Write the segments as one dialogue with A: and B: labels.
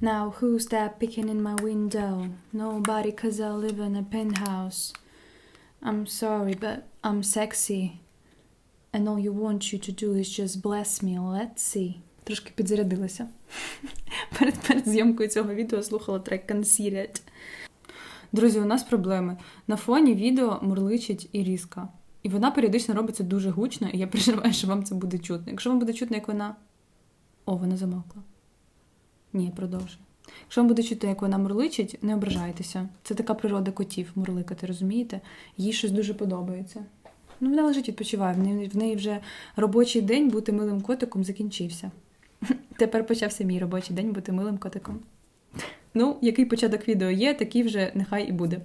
A: Now who's that picking in my window? Nobody cause I live in a penthouse. I'm sorry, but I'm sexy. And all you want you to do is just bless me, let's see. Трошки підзарядилася. Перед, перед зйомкою цього відео слухала трек Considered. Друзі, у нас проблеми. На фоні відео мурличить Іріска. І вона періодично робиться дуже гучно, і я переживаю, що вам це буде чутно. Якщо вам буде чутно, як вона. О, вона замовкла. Ні, продовжуй. Якщо вам буде чути, як вона мурличить, не ображайтеся. Це така природа котів мурликати, розумієте? Їй щось дуже подобається. Ну, вона лежить, відпочиває. В неї вже робочий день бути милим котиком закінчився. Тепер почався мій робочий день бути милим котиком. Ну, який початок відео є, такий вже нехай і буде.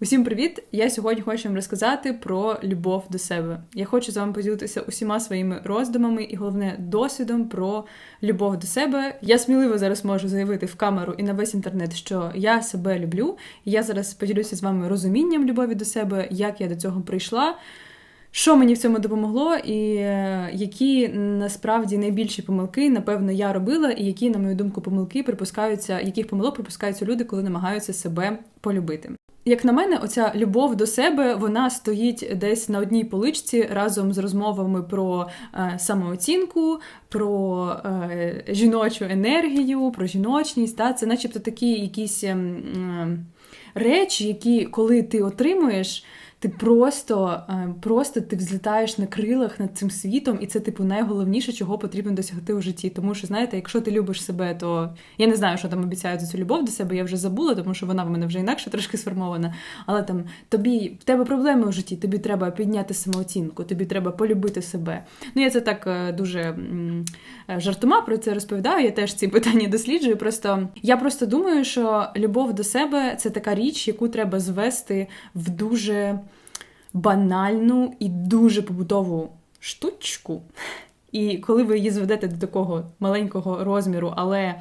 A: Усім привіт! Я сьогодні хочу вам розказати про любов до себе. Я хочу з вами поділитися усіма своїми роздумами і головне досвідом про любов до себе. Я сміливо зараз можу заявити в камеру і на весь інтернет, що я себе люблю. Я зараз поділюся з вами розумінням любові до себе, як я до цього прийшла. Що мені в цьому допомогло, і е, які насправді найбільші помилки, напевно, я робила, і які, на мою думку, помилки припускаються, яких помилок припускаються люди, коли намагаються себе полюбити. Як на мене, оця любов до себе вона стоїть десь на одній поличці разом з розмовами про е, самооцінку, про е, жіночу енергію, про жіночність. Та? Це, начебто, такі якісь е, речі, які коли ти отримуєш ти просто е, просто ти взлітаєш на крилах над цим світом, і це, типу, найголовніше, чого потрібно досягти у житті. Тому що, знаєте, якщо ти любиш себе, то я не знаю, що там обіцяють за цю любов до себе, я вже забула, тому що вона в мене вже інакше трошки сформована. Але там тобі в тебе проблеми у житті, тобі треба підняти самооцінку, тобі треба полюбити себе. Ну, я це так е, дуже е, жартома про це розповідаю. Я теж ці питання досліджую. Просто я просто думаю, що любов до себе це така річ, яку треба звести в дуже банальну і дуже побутову штучку. І коли ви її зведете до такого маленького розміру, але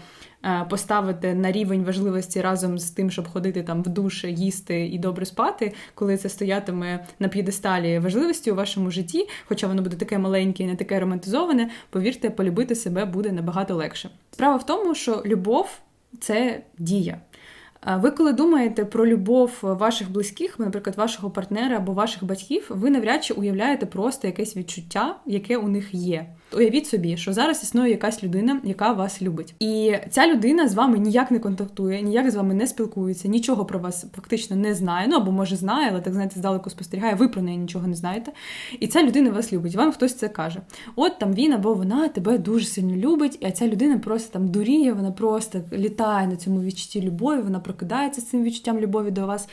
A: е, поставите на рівень важливості разом з тим, щоб ходити там в душ, їсти і добре спати, коли це стоятиме на п'єдесталі важливості у вашому житті, хоча воно буде таке маленьке і не таке романтизоване, повірте, полюбити себе буде набагато легше. Справа в тому, що любов це дія. Ви, коли думаєте про любов ваших близьких, наприклад, вашого партнера або ваших батьків, ви навряд чи уявляєте просто якесь відчуття, яке у них є. Уявіть собі, що зараз існує якась людина, яка вас любить, і ця людина з вами ніяк не контактує, ніяк з вами не спілкується, нічого про вас фактично не знає. Ну або може знає, але так знаєте, здалеку спостерігає. Ви про неї нічого не знаєте. І ця людина вас любить. Вам хтось це каже. От там він або вона тебе дуже сильно любить, а ця людина просто там дуріє, вона просто літає на цьому відчутті любові. Вона прокидається з цим відчуттям любові до вас,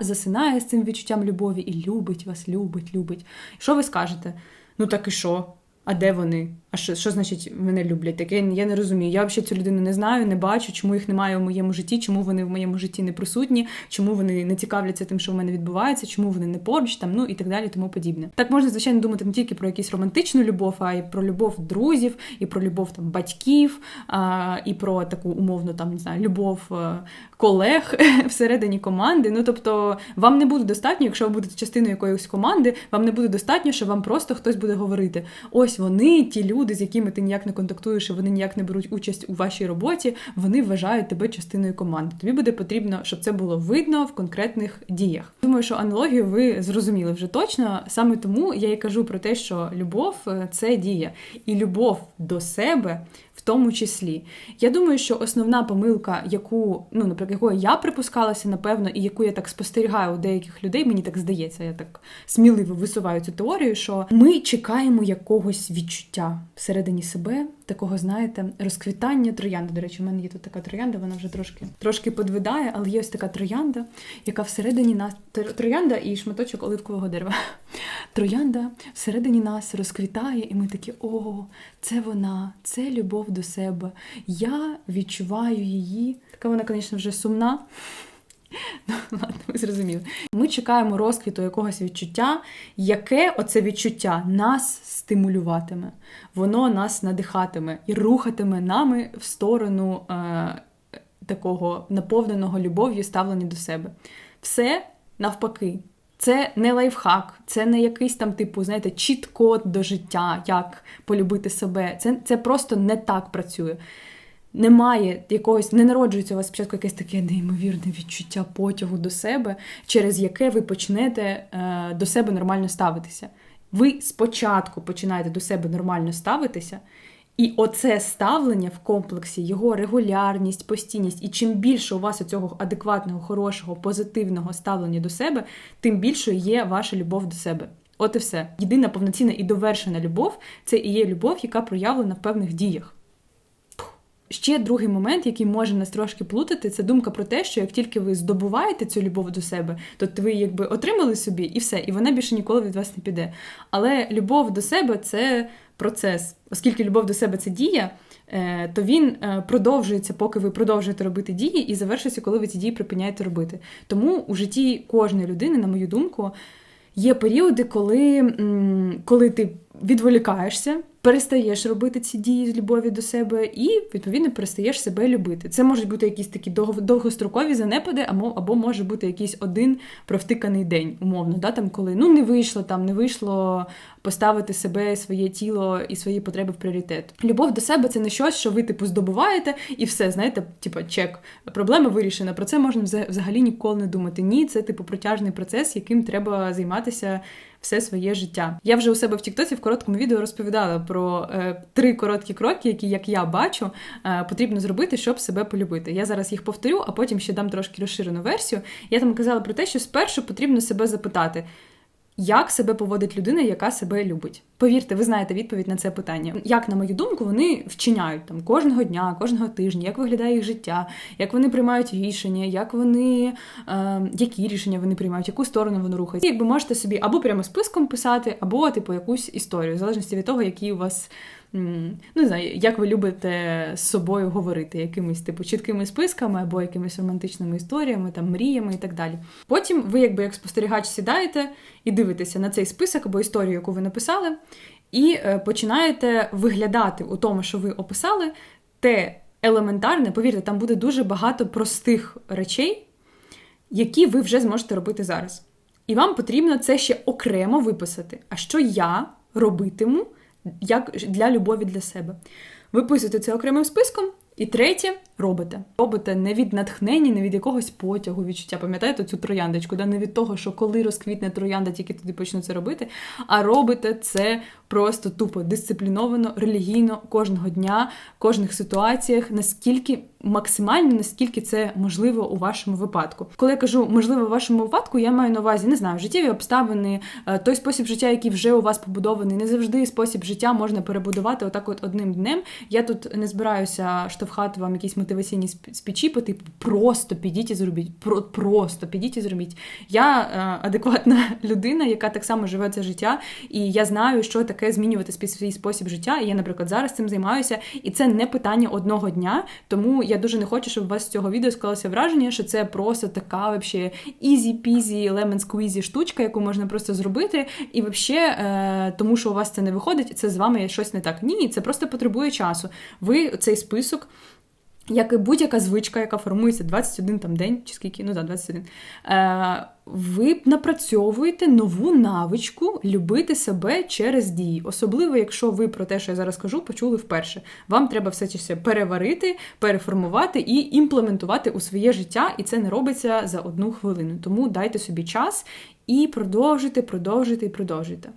A: засинає з цим відчуттям любові і любить вас, любить, любить. Що ви скажете? Ну так і що? А де вони? А що що значить мене люблять? Таке я не розумію. Я взагалі цю людину не знаю, не бачу, чому їх немає в моєму житті, чому вони в моєму житті не присутні, чому вони не цікавляться тим, що в мене відбувається, чому вони не поруч, там ну і так далі, тому подібне. Так можна звичайно думати не тільки про якусь романтичну любов, а й про любов друзів, і про любов там батьків, а, і про таку умовну там не знаю, любов е, колег всередині команди. Ну тобто, вам не буде достатньо, якщо ви будете частиною якоїсь команди, вам не буде достатньо, що вам просто хтось буде говорити: ось вони, ті люди люди, з якими ти ніяк не контактуєш, і вони ніяк не беруть участь у вашій роботі, вони вважають тебе частиною команди. Тобі буде потрібно, щоб це було видно в конкретних діях. Думаю, що аналогію ви зрозуміли вже точно. Саме тому я і кажу про те, що любов е, це дія, і любов до себе тому числі. Я думаю, що основна помилка, яку, ну, наприклад, якої я припускалася, напевно, і яку я так спостерігаю у деяких людей, мені так здається, я так сміливо висуваю цю теорію, що ми чекаємо якогось відчуття всередині себе, такого, знаєте, розквітання троянди. До речі, у мене є тут така троянда, вона вже трошки трошки подвидає, але є ось така троянда, яка всередині нас троянда і шматочок оливкового дерева. Троянда всередині нас розквітає, і ми такі, о, це вона, це любов до себе. Я відчуваю її. Така вона, звісно, вже сумна. Ну, ладно, ви зрозуміли. Ми чекаємо розквіту якогось відчуття, яке оце відчуття нас стимулюватиме, воно нас надихатиме і рухатиме нами в сторону е, такого наповненого любов'ю ставлення до себе. Все навпаки. Це не лайфхак, це не якийсь там, типу, знаєте, чіт-код до життя, як полюбити себе. Це, Це просто не так працює. Немає якогось, не народжується у вас спочатку якесь таке неймовірне відчуття потягу до себе, через яке ви почнете е, до себе нормально ставитися. Ви спочатку починаєте до себе нормально ставитися, і оце ставлення в комплексі, його регулярність, постійність, і чим більше у вас цього адекватного, хорошого, позитивного ставлення до себе, тим більшою є ваша любов до себе. От і все. Єдина повноцінна і довершена любов це і є любов, яка проявлена в певних діях. Ще другий момент, який може нас трошки плутати, це думка про те, що як тільки ви здобуваєте цю любов до себе, то ви якби отримали собі і все, і вона більше ніколи від вас не піде. Але любов до себе це процес, оскільки любов до себе це дія. е, То він е, продовжується, поки ви продовжуєте робити дії, і завершується, коли ви ці дії припиняєте робити. Тому у житті кожної людини, на мою думку, є періоди, коли, коли ти відволікаєшся, перестаєш робити ці дії з любові до себе, і відповідно перестаєш себе любити. Це можуть бути якісь такі дов- довгострокові занепади, або, або може бути якийсь один провтиканий день, умовно, да, там, коли ну не вийшло, там не вийшло поставити себе, своє тіло і свої потреби в пріоритет. Любов до себе це не щось, що ви типу здобуваєте, і все, знаєте, типу, чек, проблема вирішена. Про це можна взагалі ніколи не думати. Ні, це типу протяжний процес, яким треба займатися все своє життя. Я вже у себе в Тіктоці в короткому відео розповідала про е, три короткі кроки, які, як я бачу, е, потрібно зробити, щоб себе полюбити. Я зараз їх повторю, а потім ще дам трошки розширену версію. Я там казала про те, що спершу потрібно себе запитати. Як себе поводить людина, яка себе любить? Повірте, ви знаєте відповідь на це питання. Як, на мою думку, вони вчиняють там кожного дня, кожного тижня, як виглядає їх життя, як вони приймають рішення, як вони е, які рішення вони приймають, яку сторону вони рухають. Якби можете собі або прямо списком писати, або типу якусь історію, в залежності від того, які у вас. Ну, не знаю, як ви любите з собою говорити, якимись типу чіткими списками або якимись романтичними історіями, там мріями і так далі. Потім ви, якби як спостерігач, сідаєте і дивитеся на цей список або історію, яку ви написали, і е, починаєте виглядати у тому, що ви описали, те елементарне, повірте, там буде дуже багато простих речей, які ви вже зможете робити зараз. І вам потрібно це ще окремо виписати. А що я робитиму як для любові для себе? Виписуєте це окремим списком. І третє робите. Робите не від натхнення, не від якогось потягу, відчуття. Пам'ятаєте цю трояндочку? Да? Не від того, що коли розквітне троянда, тільки тоді почну це робити. А робите це просто тупо дисципліновано, релігійно кожного дня, в кожних ситуаціях, наскільки максимально, наскільки це можливо у вашому випадку. Коли я кажу можливо у вашому випадку, я маю на увазі не знаю, життєві обставини, е, той спосіб життя, який вже у вас побудований. Не завжди спосіб життя можна перебудувати отак, от одним днем. Я тут не збираюся штовхати вам якісь мотиваційні сп- спічі, по типу просто підіть і зробіть. Про просто підіть і зробіть. Я е, адекватна людина, яка так само живе це життя, і я знаю, що таке змінювати спі- свій спосіб життя. І я, наприклад, зараз цим займаюся, і це не питання одного дня. Тому я дуже не хочу, щоб у вас з цього відео склалося враження, що це просто така вообще ізі-пізі, лемон сквізі штучка, яку можна просто зробити. І взагалі, е, тому що у вас це не виходить, це з вами щось не так. Ні, це просто потребує часу. Ви цей список. Як і будь-яка звичка, яка формується 21 там день, чи скільки, ну да, 21, е, ви напрацьовуєте нову навичку любити себе через дії. Особливо, якщо ви про те, що я зараз кажу, почули вперше. Вам треба все це все переварити, переформувати і імплементувати у своє життя, і це не робиться за одну хвилину. Тому дайте собі час і продовжуйте, продовжуйте і продовжуйте.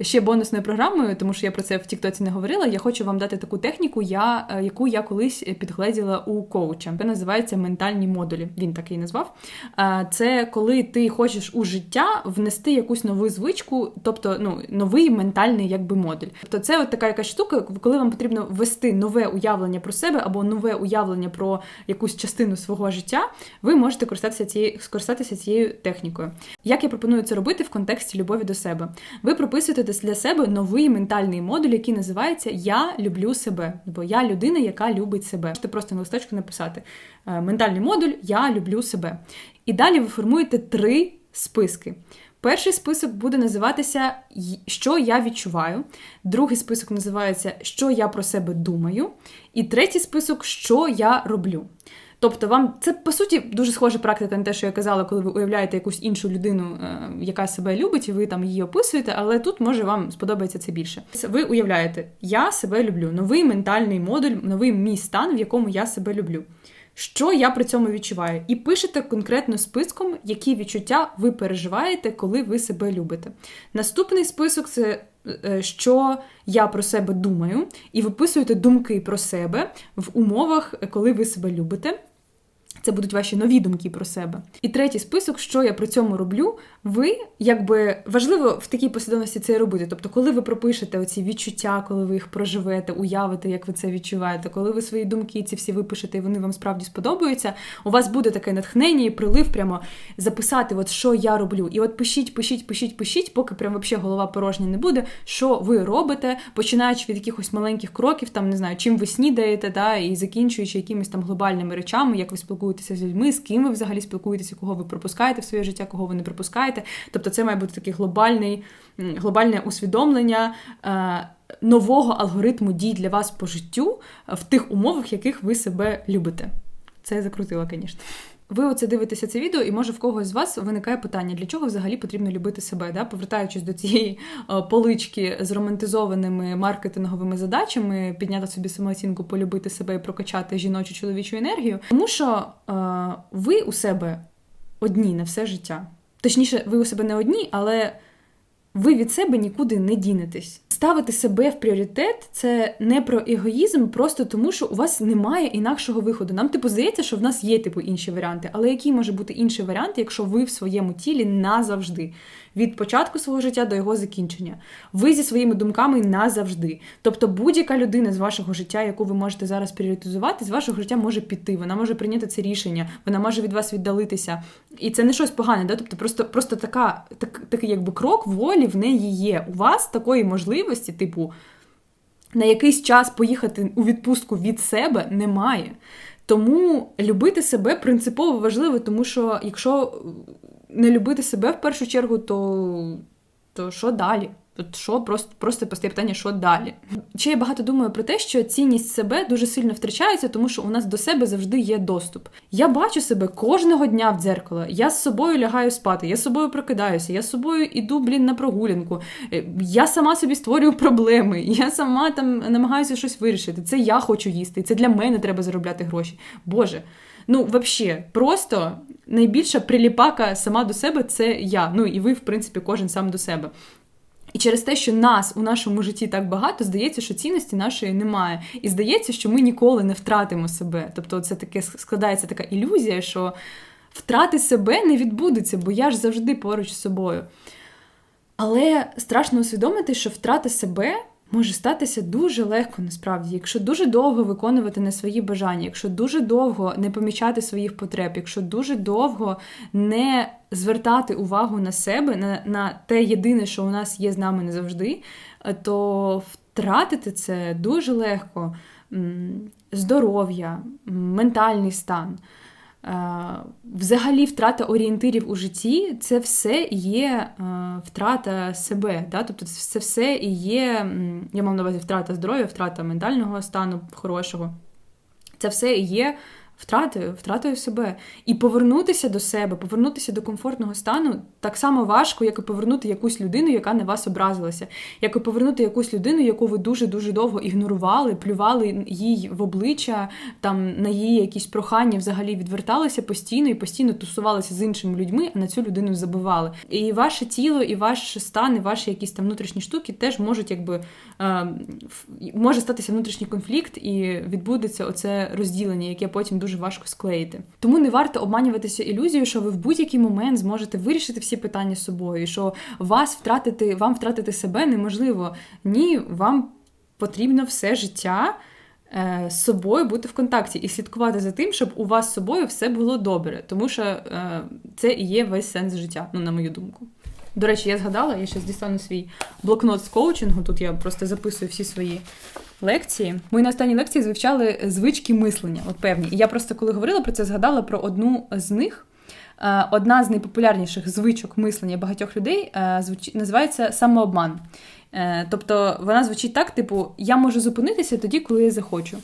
A: Ще бонусною програмою, тому що я про це в Тіктоці не говорила. Я хочу вам дати таку техніку, я, е, яку я колись підгледіла у коуча. Це називається ментальні модулі. Він такий назвав. Е, Це коли ти хочеш у життя внести якусь нову звичку, тобто ну, новий ментальний якби модуль. Тобто це от така якась штука, коли вам потрібно ввести нове уявлення про себе або нове уявлення про якусь частину свого життя, ви можете користатися цією скористатися цією технікою. Як я пропоную це робити в контексті любові до себе? Ви прописуєте для себе новий ментальний модуль, який називається Я люблю себе, бо я людина, яка любить себе. Можете просто на листочку написати е, ментальний модуль Я люблю себе. І далі ви формуєте три списки. Перший список буде називатися Що я відчуваю. Другий список називається Що я про себе думаю. І третій список Що я роблю. Тобто, вам це по суті дуже схожа практика на те, що я казала, коли ви уявляєте якусь іншу людину, е, яка себе любить, і ви там її описуєте, але тут може вам сподобається це більше. Ви уявляєте, я себе люблю, новий ментальний модуль, новий мій стан, в якому я себе люблю. Що я при цьому відчуваю? І пишете конкретно списком, які відчуття ви переживаєте, коли ви себе любите. Наступний список це е, що я про себе думаю, і виписуєте думки про себе в умовах, коли ви себе любите. Це будуть ваші нові думки про себе. І третій список, що я при цьому роблю, ви якби важливо в такій послідовності це робити. Тобто, коли ви пропишете оці відчуття, коли ви їх проживете, уявите, як ви це відчуваєте, коли ви свої думки ці всі випишете, і вони вам справді сподобаються, у вас буде таке натхнення і прилив прямо записати, от що я роблю. І от пишіть, пишіть, пишіть, пишіть, поки прям взагалі голова порожня не буде, що ви робите, починаючи від якихось маленьких кроків, там не знаю, чим ви снідаєте, да, і закінчуючи якимись там глобальними речами, як ви спілкуєтеся з людьми, з ким ви взагалі спілкуєтеся, кого ви пропускаєте в своє життя, кого ви не пропускаєте. Тобто, це має бути таке глобальне усвідомлення. Е, Нового алгоритму дій для вас по життю в тих умовах, в яких ви себе любите. Це я закрутила, звісно. Ви оце дивитеся це відео, і може в когось з вас виникає питання, для чого взагалі потрібно любити себе, да? повертаючись до цієї полички з романтизованими маркетинговими задачами, підняти собі самооцінку, полюбити себе і прокачати жіночу чоловічу енергію. Тому що е, ви у себе одні на все життя. Точніше, ви у себе не одні, але ви від себе нікуди не дінетесь. Ставити себе в пріоритет це не про егоїзм, просто тому що у вас немає інакшого виходу. Нам типу здається, що в нас є типу інші варіанти. Але який може бути інший варіант, якщо ви в своєму тілі назавжди? Від початку свого життя до його закінчення. Ви зі своїми думками назавжди. Тобто будь-яка людина з вашого життя, яку ви можете зараз пріоритизувати, з вашого життя може піти, вона може прийняти це рішення, вона може від вас віддалитися. І це не щось погане, да? тобто просто просто така, так, такий якби крок волі в неї є. У вас такої можливості, типу, на якийсь час поїхати у відпустку від себе немає. Тому любити себе принципово важливо, тому що якщо не любити себе в першу чергу, то, то що далі? От що просто просто постає питання, що далі? Ще я багато думаю про те, що цінність себе дуже сильно втрачається, тому що у нас до себе завжди є доступ. Я бачу себе кожного дня в дзеркало. Я з собою лягаю спати, я з собою прокидаюся, я з собою іду, блін, на прогулянку. Е, я сама собі створюю проблеми, я сама там намагаюся щось вирішити. Це я хочу їсти, це для мене треба заробляти гроші. Боже. Ну, взагалі, просто найбільша приліпака сама до себе це я. Ну і ви, в принципі, кожен сам до себе. І через те, що нас у нашому житті так багато, здається, що цінності нашої немає. І здається, що ми ніколи не втратимо себе. Тобто, це таке складається така ілюзія, що втрати себе не відбудеться, бо я ж завжди поруч з собою. Але страшно усвідомити, що втрата себе може статися дуже легко насправді, якщо дуже довго виконувати не свої бажання, якщо дуже довго не помічати своїх потреб, якщо дуже довго не звертати увагу на себе, на, на те єдине, що у нас є з нами не завжди, то втратити це дуже легко. Здоров'я, ментальний стан. Взагалі, втрата орієнтирів у житті це все є втрата себе. Да? Тобто це все і є, я мав на увазі втрата здоров'я, втрата ментального стану хорошого. Це все є втратою, втратою себе. І повернутися до себе, повернутися до комфортного стану так само важко, як і повернути якусь людину, яка на вас образилася, як і повернути якусь людину, яку ви дуже-дуже довго ігнорували, плювали їй в обличчя, там на її якісь прохання взагалі відверталися постійно і постійно тусувалися з іншими людьми, а на цю людину забивали. І ваше тіло, і ваш стан, і ваші якісь там внутрішні штуки теж можуть, якби е, може статися внутрішній конфлікт, і відбудеться оце розділення, яке потім дуже важко склеїти. Тому не варто обманюватися ілюзією, що ви в будь-який момент зможете вирішити всі питання з собою, що вас втратити, вам втратити себе неможливо. Ні, вам потрібно все життя. Е, з собою бути в контакті і слідкувати за тим, щоб у вас з собою все було добре, тому що е, це і є весь сенс життя, ну на мою думку. До речі, я згадала, я зараз дістану свій блокнот з коучингу. Тут я просто записую всі свої лекції. Ми на останній лекції звучали звички мислення, от певні. І я просто коли говорила про це, згадала про одну з них. Е, одна з найпопулярніших звичок мислення багатьох людей е, називається самообман. Е, тобто вона звучить так: типу, я можу зупинитися тоді, коли я захочу.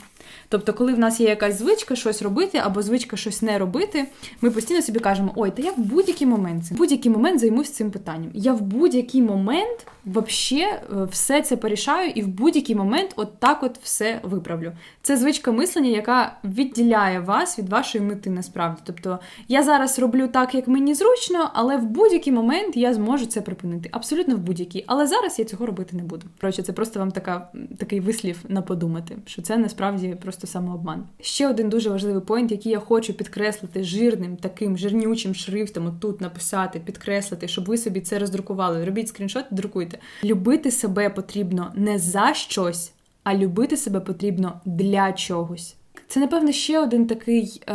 A: Тобто, коли в нас є якась звичка щось робити або звичка щось не робити, ми постійно собі кажемо: ой, та я в будь-який момент в будь-який момент займусь цим питанням. Я в будь-який момент вообще е, все це порішаю і в будь-який момент от так от все виправлю. Це звичка мислення, яка відділяє вас від вашої мети насправді. Тобто я зараз роблю так, як мені зручно, але в будь-який момент я зможу це припинити. Абсолютно в будь-який. Але зараз я цього робити не буду. Коротше, це просто вам така, такий вислів на подумати, що це насправді просто самообман. Ще один дуже важливий поінт, який я хочу підкреслити жирним, таким жирнючим шрифтом, отут тут написати, підкреслити, щоб ви собі це роздрукували. Робіть скріншот, друкуйте. Любити себе потрібно не за щось, а любити себе потрібно для чогось. Це, напевно, ще один такий е,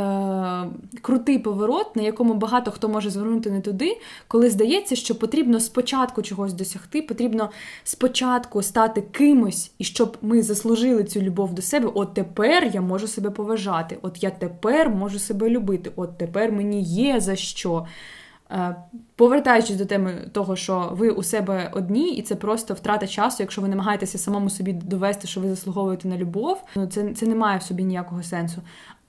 A: крутий поворот, на якому багато хто може звернути не туди, коли здається, що потрібно спочатку чогось досягти, потрібно спочатку стати кимось, і щоб ми заслужили цю любов до себе. От тепер я можу себе поважати, от я тепер можу себе любити, от тепер мені є за що. Е, Повертаючись до теми того, що ви у себе одні, і це просто втрата часу, якщо ви намагаєтеся самому собі довести, що ви заслуговуєте на любов, ну це, це не має в собі ніякого сенсу.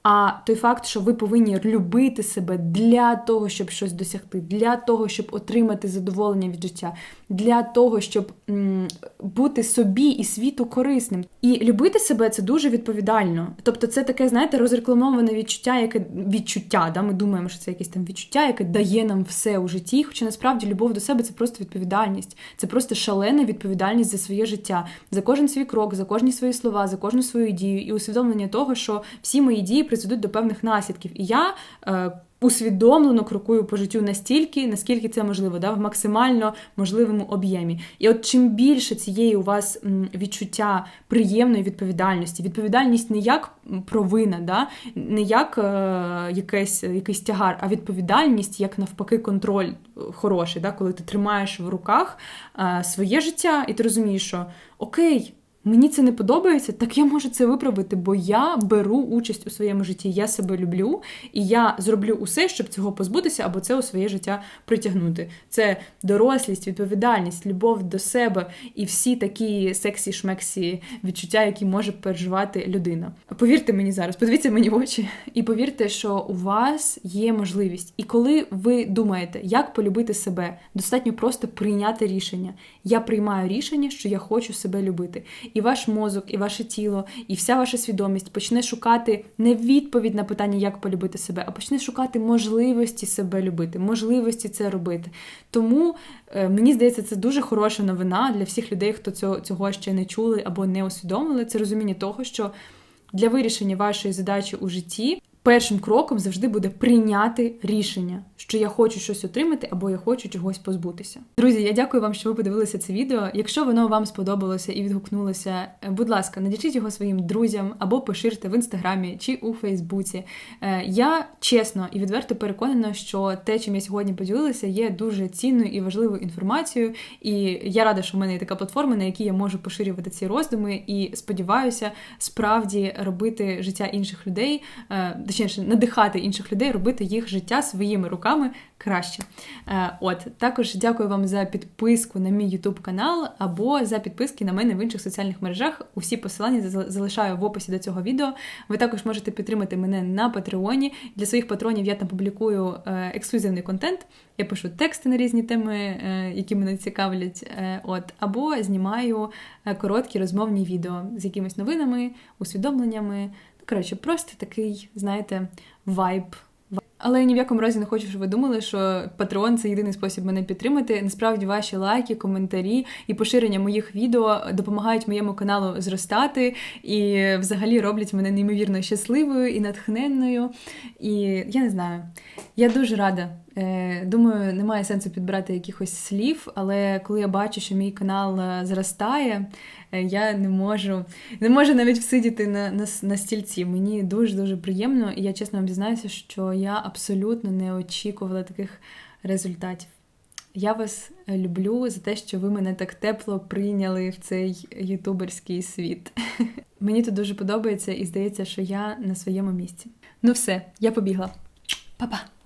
A: А той факт, що ви повинні любити себе для того, щоб щось досягти, для того, щоб отримати задоволення від життя, для того, щоб бути собі і світу корисним. І любити себе це дуже відповідально. Тобто, це таке, знаєте, розрекламоване відчуття, яке відчуття. Да? Ми думаємо, що це якесь там відчуття, яке дає нам все у житті. Хоча насправді любов до себе це просто відповідальність, це просто шалена відповідальність за своє життя, за кожен свій крок, за кожні свої слова, за кожну свою дію, і усвідомлення того, що всі мої дії призведуть до певних наслідків. І я. Усвідомлено крокую по життю настільки, наскільки це можливо, да, в максимально можливому об'ємі. І от чим більше цієї у вас відчуття приємної відповідальності, відповідальність не як провина, да, не як е, якийсь, якийсь тягар, а відповідальність як навпаки контроль е, хороший, да, коли ти тримаєш в руках е, своє життя, і ти розумієш, що окей. Мені це не подобається, так я можу це виправити, бо я беру участь у своєму житті. Я себе люблю, і я зроблю усе, щоб цього позбутися або це у своє життя притягнути. Це дорослість, відповідальність, любов до себе і всі такі сексі-шмексі відчуття, які може переживати людина. Повірте мені зараз, подивіться мені в очі, і повірте, що у вас є можливість. І коли ви думаєте, як полюбити себе, достатньо просто прийняти рішення. Я приймаю рішення, що я хочу себе любити і ваш мозок, і ваше тіло, і вся ваша свідомість почне шукати не відповідь на питання, як полюбити себе, а почне шукати можливості себе любити, можливості це робити. Тому е, мені здається, це дуже хороша новина для всіх людей, хто цього, цього ще не чули або не усвідомили. Це розуміння того, що для вирішення вашої задачі у житті. Першим кроком завжди буде прийняти рішення, що я хочу щось отримати або я хочу чогось позбутися. Друзі, я дякую вам, що ви подивилися це відео. Якщо воно вам сподобалося і відгукнулося, е, будь ласка, надішліть його своїм друзям або поширте в інстаграмі чи у Фейсбуці. Е, Я чесно і відверто переконана, що те, чим я сьогодні поділилася, є дуже цінною і важливою інформацією. І я рада, що в мене є така платформа, на якій я можу поширювати ці роздуми, і сподіваюся, справді робити життя інших людей. Точніше, надихати інших людей, робити їх життя своїми руками краще. Е, От також дякую вам за підписку на мій YouTube канал або за підписки на мене в інших соціальних мережах. Усі посилання залишаю в описі до цього відео. Ви також можете підтримати мене на Патреоні. Для своїх патронів я там публікую е, ексклюзивний контент. Я пишу тексти на різні теми, е, які мене цікавлять. От або знімаю короткі розмовні відео з якимись новинами, усвідомленнями. Коротше, просто такий, знаєте, вайб. Але ні в якому разі не хочу, щоб ви думали, що Patreon – це єдиний спосіб мене підтримати. Насправді ваші лайки, коментарі і поширення моїх відео допомагають моєму каналу зростати і взагалі роблять мене неймовірно щасливою і натхненною. І я не знаю, я дуже рада. Е, Думаю, немає сенсу підбирати якихось слів, але коли я бачу, що мій канал е, зростає, е, я не можу не можу навіть всидіти на, на, на стільці. Мені дуже дуже приємно, і я чесно вам дізнаюся, що я абсолютно не очікувала таких результатів. Я вас люблю за те, що ви мене так тепло прийняли в цей ютуберський світ. Мені тут дуже подобається і здається, що я на своєму місці. Ну все, я побігла. Па-па!